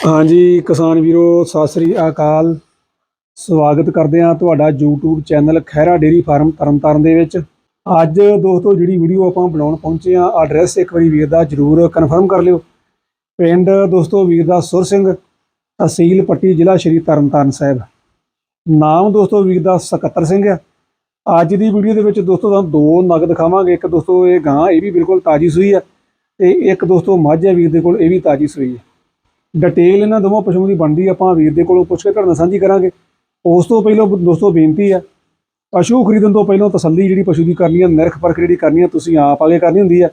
ਹਾਂਜੀ, ਕਿਸਾਨ ਵੀਰੋ, ਸਤਿ ਸ੍ਰੀ ਅਕਾਲ। ਸਵਾਗਤ ਕਰਦੇ ਹਾਂ ਤੁਹਾਡਾ YouTube channel Khaira dairy farm Tarn Taran ਦੇ ਵਿੱਚ। ਅੱਜ ਦੋਸਤੋ, ਜਿਹੜੀ ਵੀਡੀਓ ਆਪਾਂ ਬਣਾਉਣ ਪਹੁੰਚੇ ਆ ਐਡਰੈਸ ਇੱਕ ਵਾਰੀ ਵੀਰ ਦਾ ਜਰੂਰ ਕਨਫਰਮ ਕਰ ਲਿਓ। ਪਿੰਡ ਦੋਸਤੋ, ਵੀਰ ਦਾ ਸੁਰ ਸਿੰਘ, ਤਹਿਸੀਲ ਪੱਟੀ, ਜ਼ਿਲ੍ਹਾ ਸ਼੍ਰੀ ਤਰਨਤਾਰਨ ਸਾਹਿਬ। ਨਾਮ ਦੋਸਤੋ, ਵੀਰ ਦਾ ਸਕੱਤਰ ਸਿੰਘ ਆ ਅੱਜ ਦੀ ਵੀਡੀਓ ਦੇ ਵਿੱਚ ਦੋਸਤੋ, ਤੁਹਾਨੂੰ ਦੋ ਨਗ ਦਿਖਾਵਾਂਗੇ। ਇੱਕ ਦੋਸਤੋ, ਇਹ ਗਾਂ, ਇਹ ਵੀ ਬਿਲਕੁਲ ਤਾਜੀ ਸੂਈ ਆ ਤੇ ਇੱਕ ਦੋਸਤੋ, ਮੱਝ ਹੈ, ਵੀਰ ਦੇ ਕੋਲ, ਇਹ ਵੀ ਤਾਜੀ ਸੂਈ ਹੈ। ਡਿਟੇਲ ਇਹਨਾਂ ਦੋਵਾਂ ਪਸ਼ੂਆਂ ਦੀ ਬਣਦੀ ਆਪਾਂ ਵੀਰ ਦੇ ਕੋਲੋਂ ਪੁੱਛ ਕੇ ਤੁਹਾਡੇ ਨਾਲ ਸਾਂਝੀ ਕਰਾਂਗੇ। ਉਸ ਤੋਂ ਪਹਿਲਾਂ ਦੋਸਤੋ ਬੇਨਤੀ ਹੈ ਪਸ਼ੂ ਖਰੀਦਣ ਤੋਂ ਪਹਿਲਾਂ ਤਸੱਲੀ ਜਿਹੜੀ ਪਸ਼ੂ ਦੀ ਕਰਨੀ ਹੈ ਨਿਰਖ ਪਰਖ ਜਿਹੜੀ ਕਰਨੀ ਹੈ ਤੁਸੀਂ ਆਪ ਆਗੇ ਕਰਨੀ ਹੁੰਦੀ ਹੈ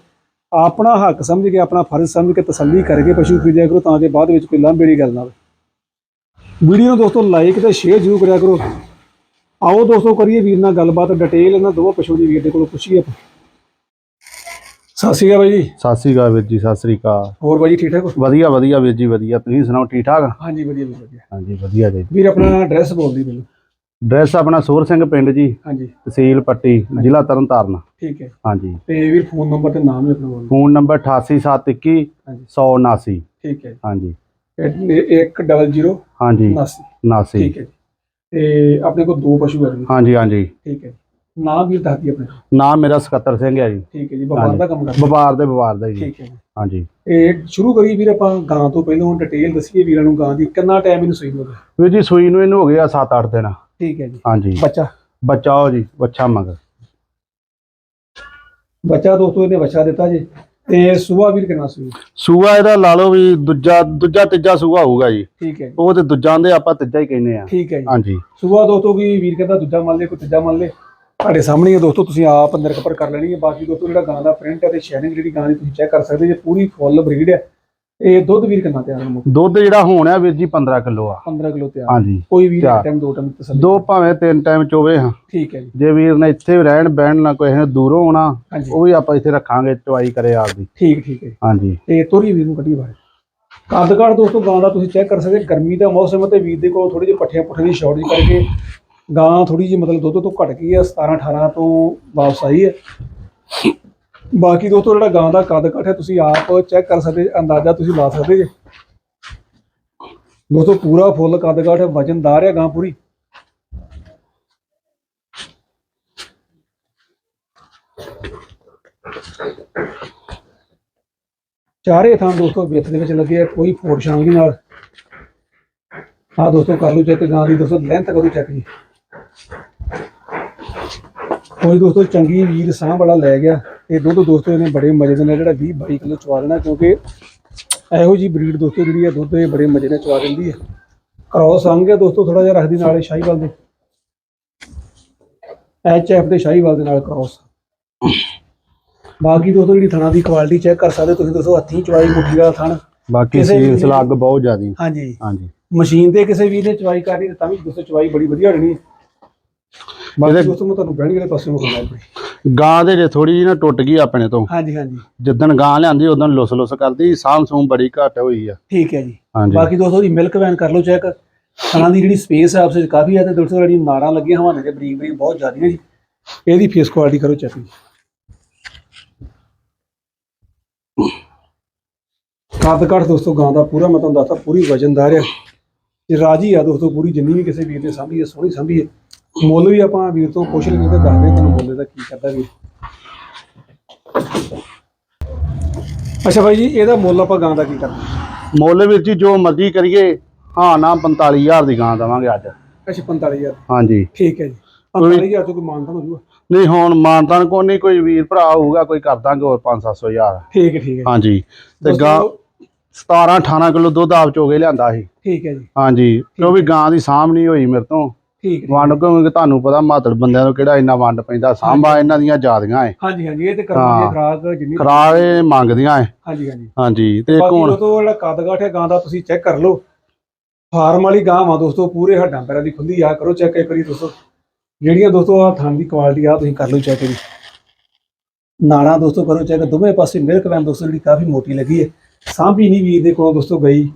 ਆਪਣਾ ਹੱਕ ਸਮਝ ਕੇ, ਆਪਣਾ ਫਰਜ਼ ਸਮਝ ਕੇ ਤਸੱਲੀ ਕਰਕੇ ਪਸ਼ੂ ਖਰੀਦਿਆ ਕਰੋ, ਤਾਂ ਕਿ ਬਾਅਦ ਵਿੱਚ ਕੋਈ ਲਾਂਭੇੜੀ ਗੱਲ ਨਾ ਹੋਵੇ। ਵੀਡੀਓ ਨੂੰ ਦੋਸਤੋ ਲਾਈਕ ਤੇ ਸ਼ੇਅਰ ਜ਼ਰੂਰ ਕਰਿਆ ਕਰੋ। ਆਓ ਦੋਸਤੋ ਕਰੀਏ ਵੀਰ ਨਾਲ ਗੱਲਬਾਤ ਡਿਟੇਲ ਇਹਨਾਂ ਦੋਵਾਂ ਪਸ਼ੂ ਦੀ ਵੀਰ ਦੇ ਕੋਲੋਂ ਪੁੱਛੀਏ ਆਪਾਂ। ਸਤਿ ਸ਼੍ਰੀ ਅਕਾਲ ਬਾਈ ਜੀ। ਸਤਿ ਸ੍ਰੀ ਅਕਾਲ ਵੀਰ ਜੀ ਸਤਿ ਸ੍ਰੀ ਅਕਾਲ। ਹੋਰ ਬਾਈ ਜੀ ਠੀਕ ਠਾਕ ਹੋ? ਵਧੀਆ ਵਧੀਆ ਵੀਰ ਜੀ ਵਧੀਆ। ਤੁਸੀਂ ਸੁਣਾਓ ਠੀਕ ਠਾਕ? ਹਾਂਜੀ ਵਧੀਆ ਵੀਰ ਵਧੀਆ। ਹਾਂਜੀ ਵਧੀਆ ਜੀ। ਵੀਰ ਆਪਣਾ ਐਡਰੈਸ ਬੋਲ ਦੀ ਮੈਨੂੰ। ਡਰੈਸ ਆਪਣਾ ਸੂਰ ਸਿੰਘ ਪਿੰਡ ਜੀ ਹਾਂਜੀ। ਤਹਿਸੀਲ ਪੱਟੀ ਜ਼ਿਲ੍ਹਾ ਤਰਨਤਾਰਨ। ਠੀਕ ਹੈ। ਹਾਂਜੀ। ਤੇ ਵੀਰ ਫੋਨ ਨੰਬਰ ਤੇ ਨਾਮ ਵੀ ਆਪਣਾ ਬੋਲ ਫੋਨ ਨੰਬਰ 8871 ਹਾਂਜੀ। 179 ਠੀਕ ਹੈ ਹਾਂਜੀ। 100 ਹਾਂਜੀ। 79 79 ਠੀਕ ਹੈ ਜੀ। ਤੇ ਆਪਣੇ ਕੋਲ ਦੋ ਪਸ਼ੂ ਹੈ ਜੀ ਹਾਂਜੀ ਹਾਂਜੀ। ਠੀਕ ਹੈ ਨਾਮ ਵੀਰ ਦੱਸਦੀ ਆਪਣੇ ਨਾਮ ਮੇਰਾ ਸਕੱਤਰ ਸਿੰਘ ਹੈ ਜੀ। ਠੀਕ ਹੈ ਜੀ ਵਪਾਰ ਦਾ ਕੰਮ ਕਰਦੇ। ਵਪਾਰ ਦੇ ਵਪਾਰ ਦਾ ਜੀ। ਠੀਕ ਹੈ ਹਾਂਜੀ। ਇਹ ਸ਼ੁਰੂ ਕਰੀਏ ਵੀਰ ਆਪਾਂ ਗਾਂ ਤੋਂ ਪਹਿਲਾਂ ਡਿਟੇਲ ਦੱਸੀਏ ਵੀਰਾਂ ਨੂੰ ਗਾਂ ਦੀ ਕਿੰਨਾ ਟਾਈਮ ਇਹਨੂੰ ਸੂਈ ਨੂੰ ਹੋ ਗਿਆ? ਵੀਰ ਜੀ ਸੂਈ ਨੂੰ ਇਹਨੂੰ ਹੋ ਗਿਆ 7-8 ਦਿਨ। ਠੀਕ ਹੈ ਜੀ। ਹਾਂਜੀ। ਬੱਚਾ? ਬੱਚਾ ਹੋ ਜੀ ਬੱਚਾ ਮਗਰ। ਬੱਚਾ ਦੋਸਤੋ ਇਹਨੇ ਬੱਚਾ ਦਿੱਤਾ ਜੀ। ਤੇ ਸੁਆ ਵੀਰ ਕਿੰਨਾ ਸੂਈ? ਸੂਆ ਇਹਦਾ ਲਾ ਲਓ ਵੀ ਦੂਜਾ ਦੂਜਾ ਤੀਜਾ ਸੂਆ ਹੋਊਗਾ ਜੀ। ਠੀਕ ਹੈ ਉਹ ਤੇ ਦੂਜਾਂ ਦੇ ਆਪਾਂ ਤੀਜਾ ਹੀ ਕਹਿੰਦੇ ਆ ਠੀਕ ਹੈ ਜੀ। ਹਾਂਜੀ। ਸੁਆ ਦੋਸਤੋ ਵੀ ਵੀਰ ਕਹਿੰਦਾ ਦੂਜਾ ਮੰਨ ਲੈ ਕੋਈ ਤੀਜਾ ਮੰਨ ਲੈ। ਤੁਹਾਡੇ ਸਾਹਮਣੇ ਹੀ ਦੋਸਤੋ ਤੁਸੀਂ ਆਪ ਅੰਦਰ ਕਪਰ ਕਰ ਲੈਣੀ ਹੈ। ਬਾਕੀ ਦੋਸਤੋ ਜਿਹੜਾ ਗਾਂ ਦਾ ਪ੍ਰਿੰਟ ਹੈ ਤੇ ਸ਼ੈਨਿੰਗ ਜਿਹੜੀ ਗਾਂ ਦੀ ਤੁਸੀਂ ਚੈੱਕ ਕਰ ਸਕਦੇ ਜੇ ਪੂਰੀ ਫੁੱਲ ਬਰੀਡ ਹੈ। ਇਹ ਦੁੱਧ ਵੀਰ ਕਿੰਨਾ ਤਿਆਰ ਹੈ ਦੁੱਧ ਜਿਹੜਾ ਹੋਣਾ ਵੀਰ ਜੀ 15 ਕਿਲੋ ਆ। 15 ਕਿਲੋ ਤਿਆਰ ਹਾਂਜੀ। ਕੋਈ ਵੀ। ਟਾਈਮ ਦੋ ਟਾਈਮ ਤਸੱਲੀ ਦੋ ਭਾਵੇਂ ਤਿੰਨ ਟਾਈਮ ਚੋਵੇ ਹਾਂ। ਠੀਕ ਹੈ ਜੀ। ਜੇ ਵੀਰ ਨੇ ਇੱਥੇ ਰਹਿਣ ਬਹਿਣ ਨਾ ਕੋਈ ਦੂਰੋਂ ਆਉਣਾ ਉਹ ਵੀ ਆਪਾਂ ਇੱਥੇ ਰੱਖਾਂਗੇ ਚਵਾਈ ਕਰੇ ਆਪਦੀ ਠੀਕ ਠੀਕ ਹੈ ਹਾਂਜੀ। ਤੇ ਤੋਰੀ ਵੀਰ ਨੂੰ ਕੱਢੀ ਬਾਰੇ ਕੱਦ ਕਾਠ ਦੋਸਤੋ ਗਾਂ ਦਾ ਤੁਸੀਂ ਚੈੱਕ ਕਰ ਸਕਦੇ ਗਰਮੀ ਦਾ ਮੌਸਮ ਹੈ ਤੇ ਵੀਰ ਦੇ ਕੋਲ ਥੋੜੀ ਜਿਹੀ ਪੱਠਿਆਂ ਪੁੱਠੇ ਦੀ ਸ਼ਾਰਟ ਜੀ ਕਰਕੇ ਗਾਂ ਥੋੜੀ ਜਿਹੀ ਮਤਲਬ ਦੁੱਧ ਤੋਂ ਘਟ ਗਈ ਹੈ 17 18 ਤੋਂ ਵਾਪਸ ਆਈ ਹੈ। ਬਾਕੀ ਦੋਸਤੋ, ਜਿਹੜਾ ਗਾਂ ਦਾ ਕੱਦ ਕਾਠ ਹੈ, ਤੁਸੀਂ ਆਪ ਚੈੱਕ ਕਰ ਸਕਦੇ, ਅੰਦਾਜ਼ਾ ਤੁਸੀਂ ਲਾ ਸਕਦੇ ਜੇ। ਦੋਸਤੋ, ਪੂਰਾ ਫੁੱਲ ਕੱਦ ਕਾਠ ਹੈ ਵਜਨਦਾਰ ਹੈ ਗਾਂ ਪੂਰੀ। ਚਾਰੇ ਥਾਂ ਦੋਸਤੋ ਵਿੱਥ ਦੇ ਵਿੱਚ ਲੱਗੇ ਆ, ਕੋਈ ਫੋੜ ਸ਼ਾਂਗੀ ਨਾਲ। ਆ ਦੋਸਤੋ, ਕਰ ਲਓ ਚੈੱਕ ਗਾਂ ਦੀ ਦੋਸਤੋ ਲੈਂਥ ਕਰੋ ਚੈੱਕ ਜੀ? ਕੋਈ ਦੋਸਤੋ ਚੰਗੀ ਵੀਰ ਸਾਹ ਬੜਾ ਲੈ ਗਿਆ। ਇਹ ਦੁੱਧ ਦੋਸਤੋ ਇਹਨੇ ਬੜੇ ਮਜ਼ੇ ਦੇ ਨਾਲ ਜਿਹੜਾ 20 22 ਕਿਲੋ ਚਵਾ ਦੇਣਾ ਕਿਉਂਕਿ ਇਹੋ ਜੀ ਬਰੀਡ ਦੋਸਤੋ ਜਿਹੜੀ ਹੈ ਦੁੱਧ ਇਹ ਬੜੇ ਮਜ਼ੇ ਨਾਲ ਚਵਾ ਦਿੰਦੀ ਹੈ ਕ੍ਰੋਸ ਅੰਗ ਹੈ ਦੋਸਤੋ ਥੋੜਾ ਜਿਹਾ ਰੱਖਦੀ ਨਾਲੇ ਸ਼ਾਹੀਵਾਲ ਦੇ। ਐਚ ਐਫ ਦੇ ਸ਼ਾਹੀਵਾਲ ਦੇ ਨਾਲ ਕ੍ਰੋਸ ਬਾਕੀ ਦੋਸਤੋ ਜਿਹੜੀ ਥਣਾ ਦੀ ਕੁਆਲਿਟੀ ਚੈੱਕ ਕਰ ਸਕਦੇ ਤੁਸੀਂ ਦੋਸਤੋ ਹੱਥੀਂ ਚਵਾਈ ਮੁੱਠੀ ਦਾ ਥਣ। ਬਾਕੀ ਕਿਸੇ ਵੀ ਸੀਲ ਸਲੱਗ ਬਹੁਤ ਜ਼ਿਆਦੀ। ਹਾਂਜੀ। ਹਾਂਜੀ। ਮਸ਼ੀਨ ਤੇ ਕਿਸੇ ਵੀਰ ਨੇ ਚਵਾਈ ਕਰਨੀ ਤਾਂ ਵੀ ਦੋਸਤੋ ਚਵਾਈ ਬੜੀ ਵਧੀਆ ਹੋਣੀ। ਹੈ ਬਾਕੀ ਦੋਸਤੋ ਮੈਂ ਤੁਹਾਨੂੰ ਬਹਿਣ ਵਾਲੇ ਪਾਸੇ ਨੂੰ ਕਰਨਾ ਹੈ ਗਾਂ ਦੇ ਜੇ ਥੋੜੀ ਜਿਹੀ ਨਾ ਟੁੱਟ ਗਈ ਆਪਣੇ ਤੋਂ। ਹਾਂਜੀ ਹਾਂਜੀ। ਜਿੱਦਣ ਗਾਂ ਲਿਆਂਦੀ ਉਦੋਂ ਲੁੱਸ ਲੁੱਸ ਕਰਦੀ ਸਾਂਭ ਸੂਮ ਬੜੀ ਘੱਟ ਹੋਈ ਆ। ਠੀਕ ਹੈ ਜੀ। ਹਾਂਜੀ। ਬਾਕੀ ਦੋਸਤੋ ਦੀ ਮਿਲਕ ਵੈਨ ਕਰ ਲਓ ਚੈੱਕ ਖਾਣਾ ਦੀ ਜਿਹੜੀ ਸਪੇਸ ਹੈ ਆਪਸੇ ਕਾਫੀ ਹੈ ਤੇ ਦੋਸਤੋ ਜਿਹੜੀ ਨਾੜਾਂ ਲੱਗੀਆਂ ਹਵਾਨੇ ਦੇ ਬਰੀਕ ਬਰੀਕ ਬਹੁਤ ਜ਼ਿਆਦੀਆਂ ਜੀ। ਇਹਦੀ ਫੇਸ ਕੁਆਲਿਟੀ ਕਰੋ ਚੈੱਕ ਜੀ ਕੱਦ ਕੱਟ ਦੋਸਤੋ ਗਾਂ ਦਾ ਪੂਰਾ ਮੈਂ ਤੁਹਾਨੂੰ ਦੱਸਦਾ ਪੂਰੀ ਵਜਨਦਾਰ ਹੈ ਇਹ ਰਾਜੀ ਆ ਦੋਸਤੋ ਪੂਰੀ ਜਿੰਨੀ ਵੀ ਕਿਸੇ ਵੀਰ ਨੇ ਸਾਂਭੀ ਹੈ ਸੋਹਣੀ ਸਾਂਭੀ ਹੈ। ਮੁੱਲ ਵੀ ਆਪਾਂ ਵੀਰ ਤੋਂ ਪੁੱਛ ਲਈਏ ਤੇ ਦੱਸਦੇ ਤੁਹਾਨੂੰ ਮੁੱਲ ਦਾ ਕੀ ਕਰਦਾ ਵੀਰ। ਅੱਛਾ ਭਾਈ ਜੀ ਇਹਦਾ ਮੁੱਲ ਆਪਾਂ ਗਾਂ ਦਾ ਕੀ ਕਰਨਾ? ਮੁੱਲ ਵੀਰ ਜੀ ਜੋ ਮਰਜ਼ੀ ਕਰੀਏ ਹਾਂ ਨਾ 45000 ਦੀ ਗਾਂ ਦਵਾਂਗੇ ਅੱਜ। ਅੱਛਾ 45000 ਹਾਂਜੀ। ਠੀਕ ਹੈ ਜੀ। 45000 ਤੋਂ ਕੋਈ ਮਾਨਤਾ ਹੋ ਜੂਗਾ ਨਹੀਂ ਹੁਣ ਮਾਨਤਾਨ ਕੋ ਨਹੀਂ ਕੋਈ ਵੀਰ ਭਰਾ ਹੋਊਗਾ ਕੋਈ ਕਰ ਦਾਂਗੇ ਹੋਰ 5-7000 ਠੀਕ ਹੈ ਠੀਕ ਹੈ। ਹਾਂਜੀ। ਤੇ ਦੋਸਤੋ, ਗਾਂ 17-18 ਕਿਲੋ ਦੁੱਧ ਆਪ ਚੋਗੇ ਲਿਆਂਦਾ ਸੀ। ਠੀਕ ਹੈ ਜੀ। ਹਾਂਜੀ। ਕਿਉਂ ਵੀ ਗਾਂ ਦੀ ਸਾਂਭ ਨਹੀਂ ਹੋਈ ਮੇਰੇ ਤੋਂ। ਠੀਕ ਹੈ। ਵੰਡ ਕਿਉਂਕਿ ਤੁਹਾਨੂੰ ਪਤਾ ਮਾਤੜ ਬੰਦਿਆਂ ਨੂੰ ਕਿਹੜਾ ਇੰਨਾ ਵੰਡ ਪੈਂਦਾ। ਸਾਂਭਾ ਇਹਨਾਂ ਦੀਆਂ ਜ਼ਿਆਦੀਆਂ ਐ। ਹਾਂਜੀ ਹਾਂਜੀ ਇਹ ਤੇ ਕਰਮ ਦੀ ਹਾਂ। ਖਰਾਕ ਜਿੰਨੀ ਖਰਾਏ ਮੰਗਦੀਆਂ ਐ। ਹਾਂਜੀ ਹਾਂਜੀ। ਹਾਂਜੀ ਤੇ ਹੁਣ ਦੋਸਤੋ ਜਿਹੜਾ ਕੱਦ ਕਾਠ ਹੈ ਗਾਂ ਦਾ ਤੁਸੀਂ ਚੈੱਕ ਕਰ ਲਓ ਫਾਰਮ ਵਾਲੀ ਗਾਂ ਵਾ ਦੋਸਤੋ ਪੂਰੇ ਹੱਡਾਂ ਪੈਰਾਂ ਦੀ ਖੁੱਲੀ ਆ। ਕਰੋ ਚੈੱਕ ਇੱਕ ਵਾਰੀ ਦੋਸਤੋ। ਜਿਹੜੀਆਂ ਦੋਸਤੋ ਆ ਥਣ ਦੀ ਕੁਆਲਿਟੀ ਆ ਤੁਸੀਂ ਕਰ ਲਓ ਚੈੱਕ ਜੀ ਨਾੜਾਂ ਦੋਸਤੋ ਕਰੋ ਚੈੱਕ। ਦੋਵੇਂ ਪਾਸੇ ਮਿਲਕ ਵੈਨ ਦੋਸਤੋ ਜਿਹੜੀ ਕਾਫੀ ਮੋਟੀ ਲੱਗੀ ਹੈ ਸਾਂਭੀ ਨਹੀਂ ਵੀਰ ਦੇ ਕੋਲੋਂ ਦੋਸਤੋ ਗਈ।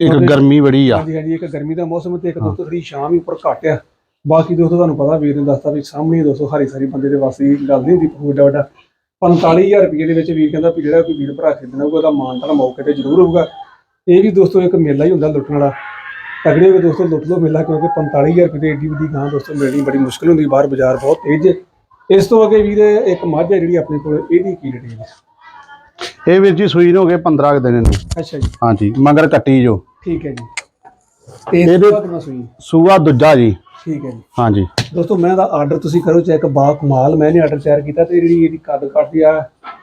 ਇੱਕ ਗਰਮੀ ਬੜੀ ਆ। ਹਾਂਜੀ ਹਾਂਜੀ ਇੱਕ ਗਰਮੀ ਦਾ ਮੌਸਮ ਤੇ ਇੱਕ ਦੋਸਤੋ ਥੋੜੀ ਸ਼ਾਮ ਹੀ ਉੱਪਰ ਘੱਟ ਆ। ਬਾਕੀ ਦੋਸਤੋ ਤੁਹਾਨੂੰ ਪਤਾ ਵੀਰ ਨੇ ਦੱਸਤਾ ਵੀ ਸਾਹਮਣੇ ਦੋਸਤੋ ਹਰੀ ਸਾਰੀ ਬੰਦੇ ਦੇ ਵਾਸਤੇ ਗੱਲ ਨਹੀਂ ਹੁੰਦੀ ਵੱਡਾ ਵੱਡਾ 45000 ਰੁਪਏ ਦੇ ਵਿੱਚ ਵੀਰ ਕਹਿੰਦਾ ਵੀ ਜਿਹੜਾ ਕੋਈ ਵੀਰ ਭਰਾ ਖਰੀਦਣਾ ਹੋਊਗਾ ਉਹਦਾ ਮਾਨ ਤਾਂ ਮੌਕੇ ਤੇ ਜ਼ਰੂਰ ਹੋਊਗਾ। ਇਹ ਵੀ ਦੋਸਤੋ ਇੱਕ ਮੇਲਾ ਹੀ ਹੁੰਦਾ ਲੁੱਟਣ ਵਾਲਾ। ਤਗੜੇ ਹੋ ਕੇ ਦੋਸਤੋ ਲੁੱਟ ਲਓ ਮੇਲਾ ਕਿਉਂਕਿ 45000 ਰੁਪਏ ਦੀ ਏਡੀ ਵੱਡੀ ਗਾਂ ਦੋਸਤੋ ਮਿਲਣੀ ਬੜੀ ਮੁਸ਼ਕਲ ਹੁੰਦੀ ਬਾਹਰ ਬਾਜ਼ਾਰ ਬਹੁਤ ਤੇਜ਼ ਇਸ ਤੋਂ ਅੱਗੇ ਵੀਰ ਇੱਕ ਮੱਝ ਹੈ ਜਿਹੜੀ ਆਪਣੇ ਕੋਲ ਇਹਦੀ ਕੀ ਡਿਟੇਲ ਹੈ? ਇਹ ਵੀਰ ਜੀ ਸੂਈ ਨੂੰ ਹੋ ਗਏ 15 ਕੁ ਦਿਨ। ਨੂੰ ਅੱਛਾ ਜੀ। ਹਾਂਜੀ ਮਗਰ ਕੱਟੀ ਜੋ। ਠੀਕ ਹੈ ਜੀ। ਤੇ ਇਹਦੇ- ਇਹਦੇ ਕਿੰਨਾ ਸੂਈ ਸੂਆ ਦੂਜਾ ਜੀ। ਠੀਕ ਹੈ ਜੀ। ਹਾਂਜੀ। ਦੋਸਤੋ ਮੈਂ ਦਾ ਆਰਡਰ ਤੁਸੀਂ ਕਰੋ ਚੈੱਕ ਬਾ ਕਮਾਲ ਮੈंने ਆਰਡਰ ਤਿਆਰ ਕੀਤਾ ਤੇ ਜਿਹੜੀ ਇਹਦੀ ਕੱਦ ਕੱਟਦੀ ਆ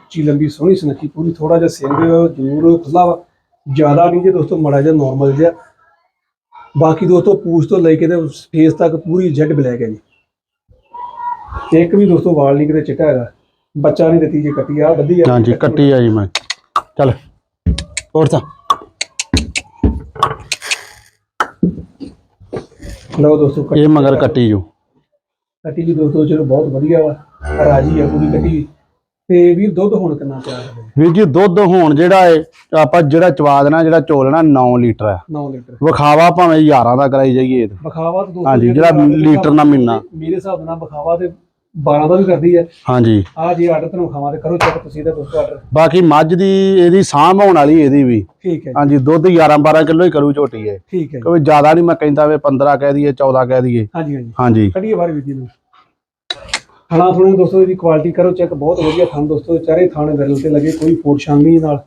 ਚੀ ਲੰਬੀ ਸੋਹਣੀ ਸੁਨੱਖੀ ਪੂਰੀ ਥੋੜਾ ਜਿਹਾ ਸਿੰਘ ਜਰੂਰ ਖੁੱਲਾ ਵਾ ਜ਼ਿਆਦਾ ਨਹੀਂ ਜੇ ਦੋਸਤੋ ਮੜਾ ਜਿਹਾ ਨਾਰਮਲ ਜਿਹਾ। ਬਾਕੀ ਦੋਸਤੋ ਪੂਛ ਤੋਂ ਲੈ ਕੇ ਤੇ ਫੇਸ ਤੱਕ ਪੂਰੀ ਜੈਡ ਬਲੈਕ ਹੈ ਜੀ। ਇੱਕ ਵੀ ਦੋਸਤੋ ਵਾਲ ਨਹੀਂ ਕਿਤੇ ਚਿੱਟਾ ਹੈਗਾ। ਬੱਚਾ ਨਹੀਂ ਦਿੱਤੀ ਜੇ ਕੱਟੀ ਆ ਵੱਧੀ ਆ ਹਾਂਜੀ ਕੱਟੀ ਆ ਜੀ ਮੈਂ। ਚੱਲ ਹੋਰ ਤਾਂ। ਲਓ ਦੋਸਤੋ ਕੱਟੀ ਇਹ ਮਗਰ ਕੱਟੀ ਜੋ। ਕੱਟੀ ਵੀ ਦੋਸਤੋ ਚਲੋ ਬਹੁਤ ਵਧੀਆ ਵਾ। ਰਾਜੀ ਆ ਪੂਰੀ ਕੱਟੀ। ਤੇ ਵੀਰ ਦੁੱਧ ਹੁਣ ਕਿੰਨਾ ਤਿਆਰ ਹੈ? ਵੀਰ ਜੀ ਦੁੱਧ ਹੋਣ ਜਿਹੜਾ ਏ ਆਪਾਂ ਜਿਹੜਾ ਚਵਾ ਦੇਣਾ ਜਿਹੜਾ ਚੋਲਣਾ 9 ਲੀਟਰ ਆ 9 ਲੀਟਰ। ਵਿਖਾਵਾ ਭਾਵੇਂ 11 ਦਾ ਕਰਾਈ ਜਾਈਏ ਬਖਾਵਾ ਤੇ। ਦੋਸਤੋ ਹਾਂਜੀ, ਜਿਹੜਾ ਲੀਟਰ ਨਾਲ ਮਹੀਨਾ। ਮੇਰੇ ਹਿਸਾਬ ਨਾਲ ਬਖਾਵਾ ਤੇ 12 ਦਾ ਵੀ ਕਰਦੀ ਹੈ। ਹਾਂਜੀ। ਆ ਜੇ ਆਰਡਰ ਤੁਹਾਨੂੰ ਖਾਵਾਂ ਤੇ ਕਰੋ ਚੈੱਕ ਤੁਸੀਂ ਇਹਦਾ ਦੋਸਤੋ ਆਰਡਰ। ਬਾਕੀ ਮੱਝ ਦੀ ਇਹਦੀ ਸਾਂਭ ਹੋਣ ਵਾਲੀ ਇਹਦੀ ਵੀ। ਠੀਕ ਹੈ ਜੀ, ਹਾਂਜੀ ਦੁੱਧ 11 12 ਕਿਲੋ ਹੀ ਕਰੂ ਝੋਟੀ ਏ ਠੀਕ ਹੈ ਜੀ। ਕੋਈ ਜ਼ਿਆਦਾ ਨਹੀਂ ਮੈਂ ਕਹਿੰਦਾ ਵੇ 15 ਕਹਿ ਦਈਏ 14 ਕਹਿ ਦਈਏ। ਹਾਂਜੀ ਹਾਂਜੀ। ਹਾਂਜੀ। ਕੱਢੀਏ ਬਾਹਰ ਵੀਰ ਜੀ ਨੂੰ। ਖਾਣਾ ਥੋੜੇ ਦੋਸਤੋ ਇਹਦੀ ਕੁਆਲਿਟੀ ਕਰੋ ਚੈੱਕ ਬਹੁਤ ਵਧੀਆ ਥਣ ਦੋਸਤੋ ਚਾਰੇ ਥਾਣੇ ਵਿਰਲ ਤੇ ਲੱਗੇ ਕੋਈ ਸ਼ਾਨ ਨਹੀਂ ਨਾਲ।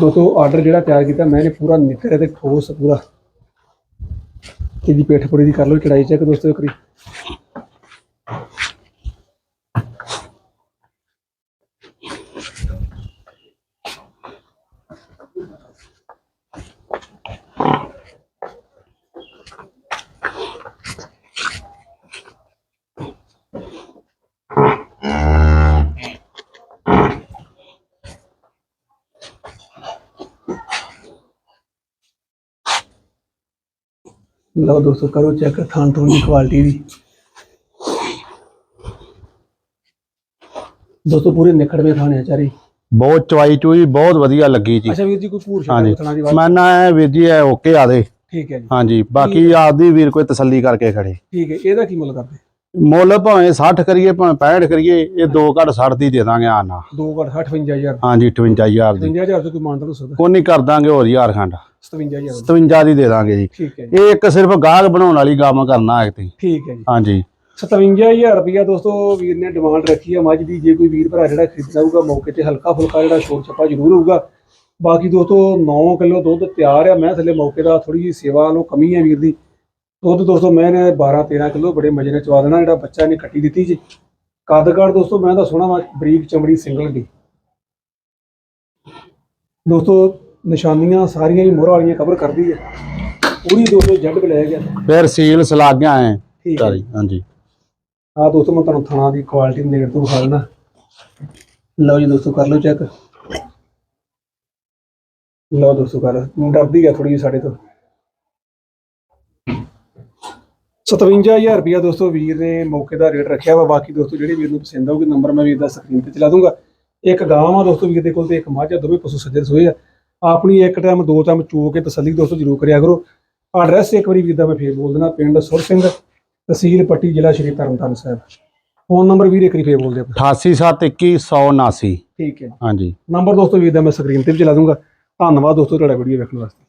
ਦੋਸਤੋ ਆਰਡਰ ਜਿਹੜਾ ਤਿਆਰ ਕੀਤਾ ਮੈंने ਪੂਰਾ ਨਿੱਕਰ ਤੇ ਠੋਸ ਪੂਰਾ। ਇਹਦੀ ਪੇਠ ਪੂਰੀ ਦੀ ਕਰ ਲਓ, ਚੜਾਈ ਚੈੱਕ ਦੋਸਤੋ ਕਰੀ ਲਓ ਦੋਸਤੋ ਕਰੋ ਚੈੱਕ ਥਾਂ ਤੋਂ ਦੀ ਕੁਆਲਿਟੀ ਦੀ। ਦੋਸਤੋ ਪੂਰੇ ਨਿਖੜਵੇਂ ਥਾਣੇ ਚਾਰੇ। ਬਹੁਤ ਚਵਾਈ ਚੂਈ ਬਹੁਤ ਵਧੀਆ ਲੱਗੀ ਜੀ। ਅੱਛਾ ਵੀਰ ਜੀ ਕੋਈ ਭੂਰ ਹਾਂਜੀ। ਛੱਡ ਥਾਣਾ ਦੀ ਬਾਤ ਮੈਂ ਨਾ ਇਹ ਵੀਰ ਜੀ ਇਹ ਓਕੇ ਆ ਦੇ। ਠੀਕ ਹੈ ਜੀ। ਹਾਂਜੀ ਬਾਕੀ ਆਪਦੀ ਵੀਰ ਕੋਈ ਤਸੱਲੀ ਕਰਕੇ ਖੜੇ। ਠੀਕ ਹੈ ਇਹਦਾ ਕੀ ਮੁੱਲ ਕਰਦੇ? ਮੁੱਲ ਭਾਵੇਂ 60 ਕਰੀਏ ਭਾਵੇਂ 65 ਕਰੀਏ ਇਹ ਦੋ ਘੱਟ 60 ਦੀ ਦੇ ਦਾਂਗੇ ਆ ਨਾ। ਦੋ ਘੱਟ 58000 ਹਾਂਜੀ 58000 ਦੀ। 55000 ਤੋਂ ਕੋਈ ਮਾਨਤਾ ਹੋ ਸਕਦਾ ਕੋਈ ਨਹੀਂ ਕਰ ਦਾਂਗੇ ਹੋਰ ਹਜ਼ਾਰ ਖੰਡ। 57000 57 ਦੀ। ਦੇ ਦਾਂਗੇ ਜੀ। ਠੀਕ ਹੈ ਜੀ। ਇਹ ਇੱਕ ਸਿਰਫ ਗਾਹਕ ਬਣਾਉਣ ਵਾਲੀ ਕੰਮ ਕਰਨਾ ਹੈ ਤੇ। ਠੀਕ ਹੈ ਜੀ। ਹਾਂਜੀ। 57000 ਰੁਪਇਆ ਦੋਸਤੋ ਵੀਰ ਨੇ ਡਿਮਾਂਡ ਰੱਖੀ ਆ। ਮੱਝ ਦੀ ਜੇ ਕੋਈ ਵੀਰ ਭਰਾ ਜਿਹੜਾ ਖਰੀਦਣਾ ਹੋਊਗਾ ਮੌਕੇ ਤੇ ਹਲਕਾ ਫੁਲਕਾ ਜਿਹੜਾ ਸ਼ੋਰ ਛੱਪਾ ਜ਼ਰੂਰ ਹੋਊਗਾ। ਬਾਕੀ ਦੋਸਤੋ 9 ਕਿਲੋ ਦੁੱਧ ਤਿਆਰ ਆ। ਮੈਂ ਥੱਲੇ ਮੌਕੇ ਦਾ ਥੋੜੀ ਜਿਹੀ ਸੇਵਾ ਨੂੰ ਕਮੀ ਹੈ ਵੀਰ ਦੀ। ਦੁੱਧ ਦੋਸਤੋ ਮੈਂ ਨੇ 12 13 ਕਿਲੋ ਬੜੇ ਮਜੇ ਨਾਲ ਚਵਾ ਦੇਣਾ। ਜਿਹੜਾ ਬੱਚਾ ਨੇ ਕੱਟੀ ਦਿੱਤੀ ਜੀ। ਕੱਦਕਾਰ ਦੋਸਤੋ ਮੈਂ ਤਾਂ ਸੋਹਣਾ ਬਰੀਕ ਚਮੜੀ ਸਿੰਗਲ ਦੀ। ਦੋਸਤੋ ਨਿਸ਼ਾਨੀਆਂ ਸਾਰੀਆਂ ਹੀ ਮੋਹਰਾਂ ਵਾਲੀਆਂ ਕਵਰ ਕਰਦੀ ਹੈ। ਪੂਰੀ ਦੋਸਤੋ ਜੱਡ ਬਲੈਕ ਗਿਆ। ਫਿਰ ਸੀਲ ਸਲਾਗਿਆ ਐ। ਠੀਕ ਹੈ। ਸਾਰੀ ਹਾਂਜੀ। ਆ ਦੋਸਤੋ ਮੈਂ ਤੁਹਾਨੂੰ ਥਣਾ ਦੀ ਕੁਆਲਿਟੀ ਨੇੜ ਤੋਂ ਵਿਖਾ ਲਓ ਜੀ ਦੋਸਤੋ ਕਰ ਲਓ ਚੈੱਕ ਲਓ ਦੋਸਤੋ ਕਰ ਲਓ। ਡਰਦੀ ਆ ਥੋੜੀ ਜਿਹੀ ਸਾਡੇ ਤੋਂ। 57000 ਰੁਪਇਆ ਦੋਸਤੋ ਵੀਰ ਨੇ ਮੌਕੇ ਦਾ ਰੇਟ ਰੱਖਿਆ ਵਾ। ਬਾਕੀ ਦੋਸਤੋ ਜਿਹੜੇ ਵੀਰ ਨੂੰ ਪਸੰਦ ਆਊਗੀ ਨੰਬਰ ਮੈਂ ਵੀਰ ਦਾ ਸਕਰੀਨ ਤੇ ਚਲਾ ਦੂੰਗਾ। ਇੱਕ ਗਾਂ ਆ ਦੋਸਤੋ ਵੀਰ ਦੇ ਕੋਲ ਤੇ ਇੱਕ ਮੱਝ ਆ ਦੋਵੇਂ ਪਸ਼ੂ ਸੱਜਰ ਸੋਏ ਆ। ਆਪਣੀ ਇੱਕ ਟਾਈਮ ਦੋ ਟਾਈਮ ਚੋ ਕੇ ਤਸੱਲੀ ਦੋਸਤੋ ਜ਼ਰੂਰ ਕਰਿਆ ਕਰੋ। ਐਡਰੈਸ ਇੱਕ ਵਾਰੀ ਵੀਰ ਦਾ ਮੈਂ ਫੇਰ ਬੋਲ ਦੇਣਾ ਪਿੰਡ ਸੁਰ ਸਿੰਘ ਤਹਿਸੀਲ ਪੱਟੀ ਜ਼ਿਲ੍ਹਾ ਸ਼੍ਰੀ ਤਰਨਤਾਰਨ ਸਾਹਿਬ। ਫੋਨ ਨੰਬਰ ਵੀਰ ਇੱਕ ਵਾਰੀ ਫੇਰ ਬੋਲ ਦੇ ਆਪਣਾ। 88721 ਠੀਕ ਹੈ। ਹਾਂਜੀ। ਨੰਬਰ ਦੋਸਤੋ ਵੀਰ ਦਾ ਮੈਂ ਸਕਰੀਨ ਤੇ ਵੀ ਚਲਾ ਦੂੰਗਾ। ਧੰਨਵਾਦ ਦੋਸਤੋ ਤੁਹਾਡਾ ਵੀਡੀਓ ਵੇਖਣ ਵਾਸਤੇ।